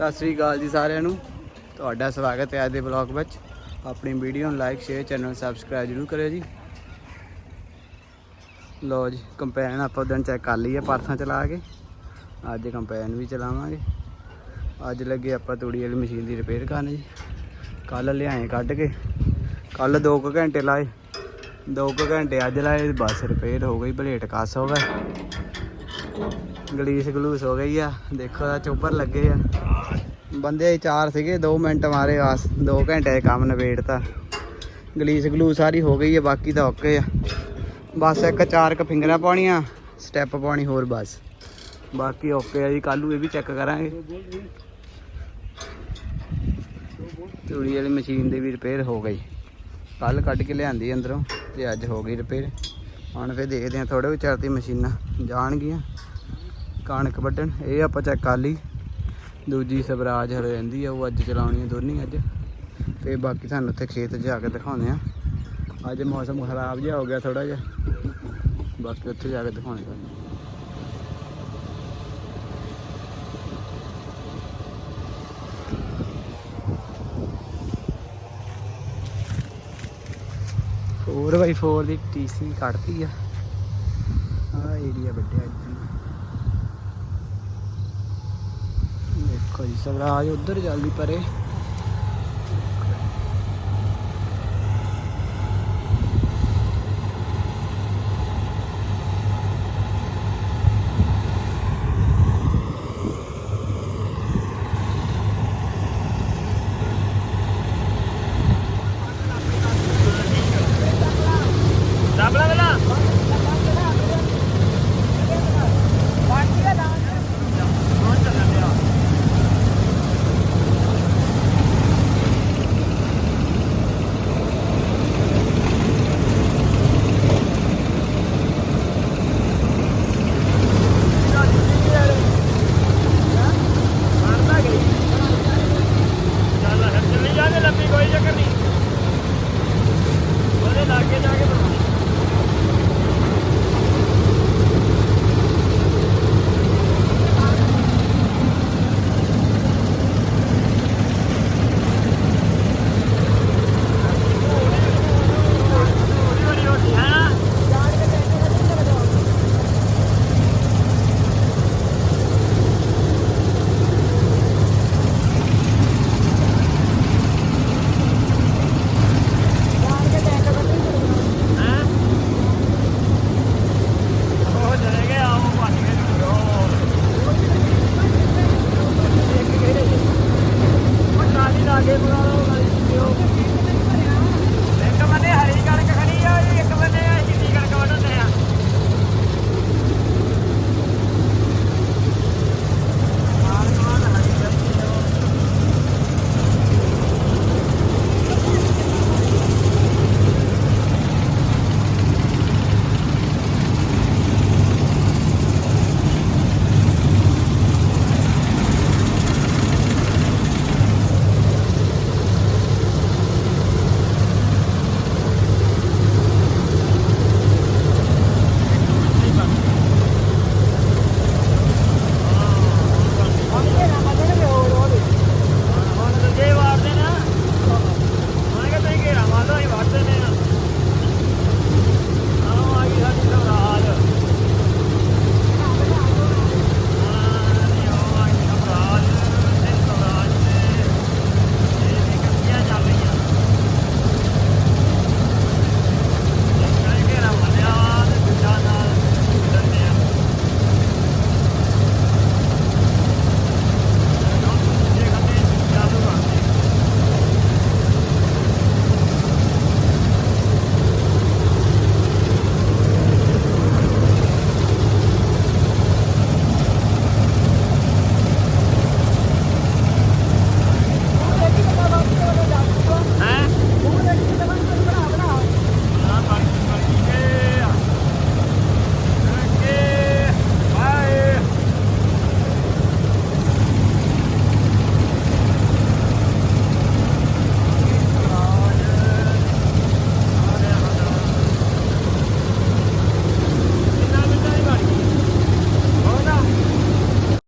ਸਤਿ ਸ੍ਰੀ ਅਕਾਲ ਜੀ ਸਾਰਿਆਂ ਨੂੰ। ਤੁਹਾਡਾ ਸਵਾਗਤ ਹੈ ਅੱਜ ਦੇ ਬਲੌਗ ਵਿੱਚ। ਆਪਣੀ ਵੀਡੀਓ ਨੂੰ ਲਾਈਕ ਸ਼ੇਅਰ ਚੈਨਲ ਸਬਸਕ੍ਰਾਈਬ ਜਰੂਰ ਕਰਿਓ ਜੀ। ਲੋ ਜੀ ਕੰਪੈਨ ਆਪਾਂ ਉਦੋਂ ਚੈੱਕ ਕਰ ਲਈ ਹੈ ਪਰਸਾਂ ਚਲਾ ਕੇ। ਅੱਜ ਕੰਪੈਨ ਵੀ ਚਲਾਵਾਂਗੇ। ਅੱਜ ਲੱਗੇ ਆਪਾਂ ਤੂੜੀ ਵਾਲੀ ਮਸ਼ੀਨ ਦੀ ਰਿਪੇਅਰ ਕਰਨ ਜੀ। ਕੱਲ ਲਿਆਏ ਕੱਢ ਕੇ। ਕੱਲ 2 ਘੰਟੇ ਲਾਏ। 2 ਘੰਟੇ ਅੱਜ ਲਾਏ, ਬਸ ਰਿਪੇਅਰ ਹੋ ਗਈ, ਬਲੇਟ ਕੱਸ ਹੋ ਗਿਆ ਗਲੀਸ ਗਲੂਸ ਹੋ ਗਈ ਆ। ਦੇਖੋ ਦਾ ਚੋਪਰ ਲੱਗੇ ਆ। ਬੰਦੇ ਚਾਰ ਸੀਗੇ 2 ਮਿੰਟ ਮਾਰੇ ਆਸ 2 ਘੰਟੇ ਦੇ ਕੰਮ ਨਵੇੜਤਾ ਗਲੀਸ ਗਲੂਸ ਸਾਰੀ ਹੋ ਗਈ ਆ, ਬਾਕੀ ਤਾਂ ਓਕੇ ਆ। ਬਸ ਇੱਕ ਚਾਰ ਕ ਫਿੰਗਰਾਂ ਪਾਉਣੀਆਂ, ਸਟੈਪ ਪਾਉਣੀ ਹੋਰ ਬਸ। ਬਾਕੀ ਓਕੇ ਆ ਜੀ ਕੱਲ ਨੂੰ ਇਹ ਵੀ ਚੈੱਕ ਕਰਾਂਗੇ। ਤੂੜੀ ਵਾਲੀ ਮਸ਼ੀਨ ਦੀ ਵੀ ਰਿਪੇਅਰ ਹੋ ਗਈ। ਕੱਲ ਕੱਢ ਕੇ ਲਿਆਂਦੀ ਅੰਦਰੋਂ, ਤੇ ਅੱਜ ਹੋ ਗਈ ਰਿਪੇਅਰ ਹੁਣ ਫੇਰ ਦੇਖਦੇ ਆ ਥੋੜੇ ਵਿਚਾਰ ਦੀ ਮਸ਼ੀਨਾਂ ਜਾਣਗੀਆਂ। ਕਣਕ ਵੱਢਣ, ਇਹ ਆਪਾਂ ਚੈੱਕ ਕਰ ਲਈ। ਦੂਜੀ ਸਵਰਾਜ ਹਲੇ ਰਹਿੰਦੀ ਆ, ਉਹ ਅੱਜ ਚਲਾਉਣੀ ਦੋਨੀ ਅੱਜ। ਤੇ ਬਾਕੀ ਤੁਹਾਨੂੰ ਉੱਥੇ ਖੇਤ ਜਾ ਕੇ ਦਿਖਾਉਂਦੇ ਆ। ਅੱਜ ਮੌਸਮ ਖਰਾਬ ਜਿਹਾ ਹੋ ਗਿਆ ਥੋੜਾ ਜਿਹਾ। ਬਾਕੀ ਉੱਥੇ ਜਾ ਕੇ ਦਿਖਾਉਣੇ ਤੁਹਾਨੂੰ ਫੋਰ ਬਾਈ ਫੋਰ ਦੀ ਟੀਸੀ ਕੱਢਤੀ ਆ। ਆ ਏਰੀਆ ਵੱਡਿਆ ਇੱਥੇ। ਕੋਈ ਜੀ ਸਵਰਾਜ ਉਧਰ ਜਲਦੀ ਪਰੇ।